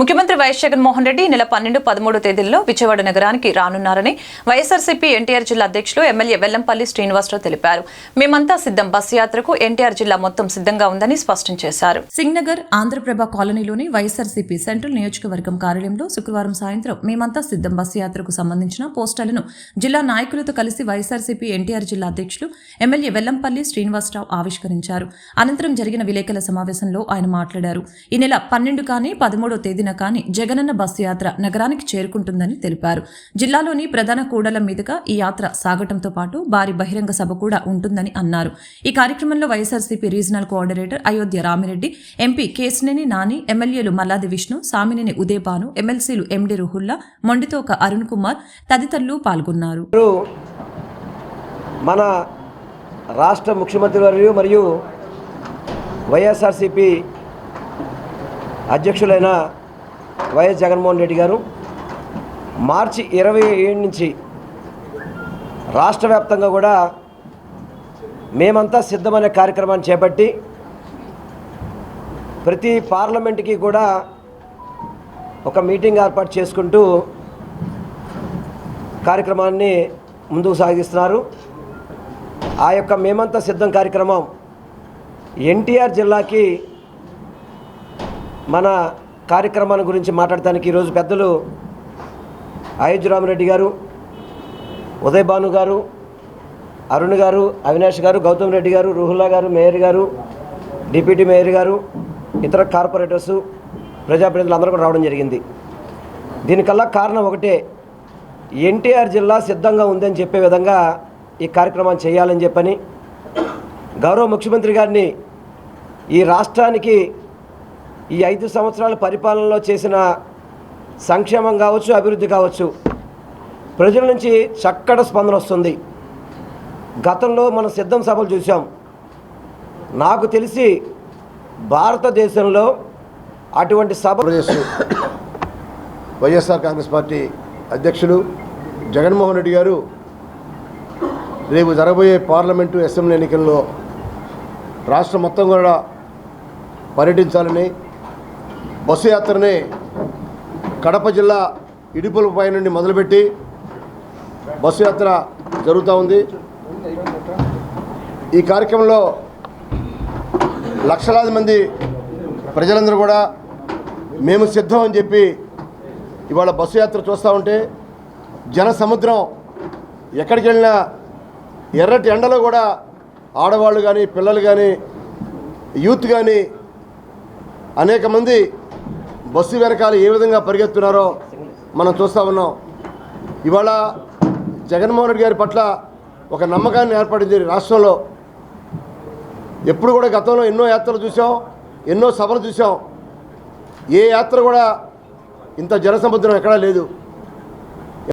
ముఖ్యమంత్రి వైఎస్ జగన్మోహన్ రెడ్డి ఈ నెల పన్నెండు పదమూడు తేదీల్లో విజయవాడ నగరానికి రానున్నారని వైఎస్ఆర్సీపీ ఎన్టీఆర్ జిల్లా అధ్యక్షులు ఎమ్మెల్యే వెల్లంపల్లి శ్రీనివాసరావు తెలిపారు. మేమంతా సిద్ధం. బస్సు యాత్రకు ఎన్టీఆర్ జిల్లా మొత్తం సిద్ధంగా ఉందని స్పష్టం చేశారు. సింగ్నగర్ ఆంధ్రప్రభ కాలనీలోని వైఎస్ఆర్సీపీ సెంట్రల్ నియోజకవర్గం కార్యాలయంలో శుక్రవారం సాయంత్రం మేమంతా సిద్ధం. బస్సు యాత్రకు సంబంధించిన పోస్టర్లను జిల్లా నాయకులతో కలిసి వైఎస్ఆర్సీపీ ఎన్టీఆర్ జిల్లా అధ్యక్షులు ఎమ్మెల్యే వెల్లంపల్లి శ్రీనివాసరావు ఆవిష్కరించారు. అనంతరం జరిగిన విలేకరుల సమావేశంలో ఆయన మాట్లాడారు. ఈ నెల పన్నెండు కానీ పదమూడో తేదీ తేదీన కానీ జగనన్న బస్సు యాత్ర నగరానికి చేరుకుంటుందని తెలిపారు. జిల్లాలోని ప్రధాన కూడల మీదుగా ఈ యాత్ర సాగటంతో పాటు భారీ బహిరంగ సభ కూడా ఉంటుందని అన్నారు. ఈ కార్యక్రమంలో YSRCP regional coordinator Ayodhya Rami Reddy MP Kesineni Nani ఎమ్మెల్యేలు మల్లాది విష్ణు సామినేని ఉదయభాను ఎమ్మెల్సీలు ఎండి రుహుల్లా మొండితోక అరుణ్ కుమార్ తదితరులు పాల్గొన్నారు. మన రాష్ట్ర ముఖ్యమంత్రి వర్యులు మరియు వైఎస్ఆర్సిపి అధ్యక్షులైన వైఎస్ జగన్మోహన్ రెడ్డి గారు మార్చి ఇరవై ఏడు నుంచి రాష్ట్ర వ్యాప్తంగా కూడా మేమంతా సిద్ధమనే కార్యక్రమాన్ని చేపట్టి ప్రతి పార్లమెంట్కి కూడా ఒక మీటింగ్ ఏర్పాటు చేసుకుంటూ కార్యక్రమాన్ని ముందుకు సాగిస్తున్నారు. ఆ యొక్క మేమంతా సిద్ధం కార్యక్రమం ఎన్టీఆర్ జిల్లాకి మన కార్యక్రమాల గురించి మాట్లాడటానికి ఈరోజు పెద్దలు అయోధ్యరామరెడ్డి గారు ఉదయ్ భాను గారు అరుణ్ గారు అవినాష్ గారు గౌతమ్ రెడ్డి గారు రుహుల్లా గారు మేయర్ గారు డిప్యూటీ మేయర్ గారు ఇతర కార్పొరేటర్సు ప్రజాప్రతినిధులు అందరూ కూడా రావడం జరిగింది. దీనికల్లా కారణం ఒకటే ఎన్టీఆర్ జిల్లా సిద్ధంగా ఉందని చెప్పే విధంగా ఈ కార్యక్రమాన్ని చేయాలని చెప్పని గౌరవ ముఖ్యమంత్రి గారిని ఈ రాష్ట్రానికి ఈ ఐదు సంవత్సరాల పరిపాలనలో చేసిన సంక్షేమం కావచ్చు అభివృద్ధి కావచ్చు ప్రజల నుంచి చక్కడ స్పందన వస్తుంది. గతంలో మనం సిద్ధం సభలు చూసాం నాకు తెలిసి భారతదేశంలో అటువంటి సభ వైఎస్ఆర్ కాంగ్రెస్ పార్టీ అధ్యక్షులు జగన్మోహన్ రెడ్డి గారు రేపు జరగబోయే పార్లమెంటు అసెంబ్లీ ఎన్నికల్లో రాష్ట్రం మొత్తం కూడా పర్యటించాలని బస్సు యాత్రని కడప జిల్లా ఇడుపులపై నుండి మొదలుపెట్టి బస్సు యాత్ర జరుగుతూ ఉంది. ఈ కార్యక్రమంలో లక్షలాది మంది ప్రజలందరూ కూడా మేము సిద్ధం అని చెప్పి ఇవాళ బస్సు యాత్ర చూస్తూ ఉంటే జన సముద్రం ఎక్కడికి వెళ్ళినా ఎర్రటి ఎండలో కూడా ఆడవాళ్ళు కానీ పిల్లలు కానీ యూత్ కానీ అనేక మంది బస్సు వెనకాల ఏ విధంగా పరిగెత్తున్నారో మనం చూస్తూ ఉన్నాం. ఇవాళ జగన్మోహన్ రెడ్డి గారి పట్ల ఒక నమ్మకాన్ని ఏర్పడింది రాష్ట్రంలో. ఎప్పుడు కూడా గతంలో ఎన్నో యాత్రలు చూసాం ఎన్నో సభలు చూసాం ఏ యాత్ర కూడా ఇంత జనసముద్రం ఎక్కడా లేదు.